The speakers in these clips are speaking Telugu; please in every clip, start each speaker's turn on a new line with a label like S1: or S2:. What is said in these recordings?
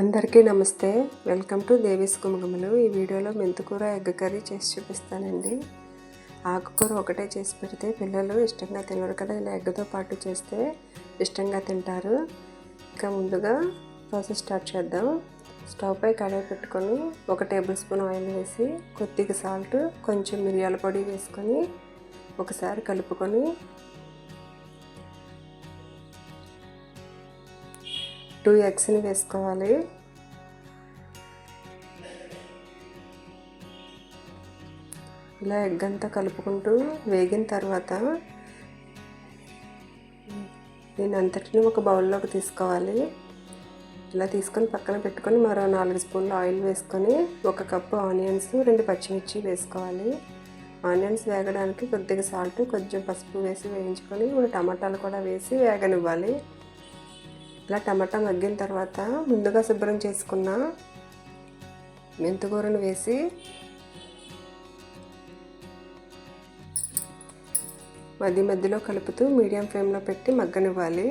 S1: అందరికీ నమస్తే. వెల్కమ్ టు దేవీస్ కుమగములు. ఈ వీడియోలో మెంతుకూర ఎగ్ కర్రీ చేసి చూపిస్తానండి. ఆకుకూర ఒకటే చేసి పెడితే పిల్లలు ఇష్టంగా తినరు కదా. ఇలా ఎగ్తో పాటు చేస్తే ఇష్టంగా తింటారు. ఇంకా ముందుగా ప్రాసెస్ స్టార్ట్ చేద్దాం. స్టవ్ పై కడాయి పెట్టుకొని ఒక టేబుల్ స్పూన్ ఆయిల్ వేసి కొద్దిగా సాల్ట్ కొంచెం మిరియాల పొడి వేసుకొని ఒకసారి కలుపుకొని టూ ఎగ్స్ని వేసుకోవాలి. ఇలా ఎగ్ అంతా కలుపుకుంటూ వేగిన తర్వాత దీని అంతటిని ఒక బౌల్లోకి తీసుకోవాలి. ఇలా తీసుకొని పక్కన పెట్టుకొని మరో నాలుగు స్పూన్లు ఆయిల్ వేసుకొని ఒక కప్పు ఆనియన్స్ రెండు పచ్చిమిర్చి వేసుకోవాలి. ఆనియన్స్ వేగడానికి కొద్దిగా సాల్ట్ కొంచెం పసుపు వేసి వేయించుకొని టమాటాలు కూడా వేసి వేగనివ్వాలి. ఇలా టమాటా మగ్గిన తర్వాత ముందుగా శుభ్రం చేసుకున్న మెంతుకూరను వేసి మధ్య మధ్యలో కలుపుతూ మీడియం ఫ్లేమ్లో పెట్టి మగ్గనివ్వాలి.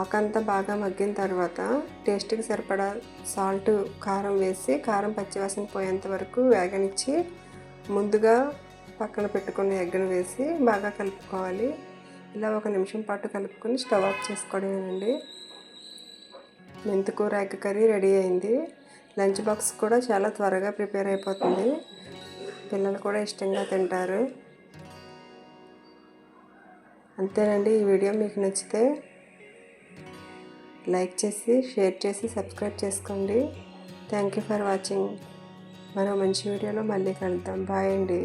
S1: ఆకంతా బాగా మగ్గిన తర్వాత టేస్ట్కి సరిపడా సాల్ట్ కారం వేసి కారం పచ్చివాసన పోయేంత వరకు వేగనిచ్చి ముందుగా పక్కన పెట్టుకున్న ఎగ్గను వేసి బాగా కలుపుకోవాలి. ఇలా ఒక నిమిషం పాటు కలుపుకొని స్టవ్ ఆఫ్ చేసుకోవడమేనండి. మెంతుకూర ఎగ్ కర్రీ రెడీ అయింది. లంచ్ బాక్స్ కూడా చాలా త్వరగా ప్రిపేర్ అయిపోతుంది. పిల్లలు కూడా ఇష్టంగా తింటారు. అంతేనండి ఈ వీడియో మీకు నచ్చితే లైక్ చేసి షేర్ చేసి సబ్స్క్రైబ్ చేసుకోండి. Thank you for watching. మరో మంచి వీడియోలో మళ్ళీ కలుద్దాం. బాయ్ అండి.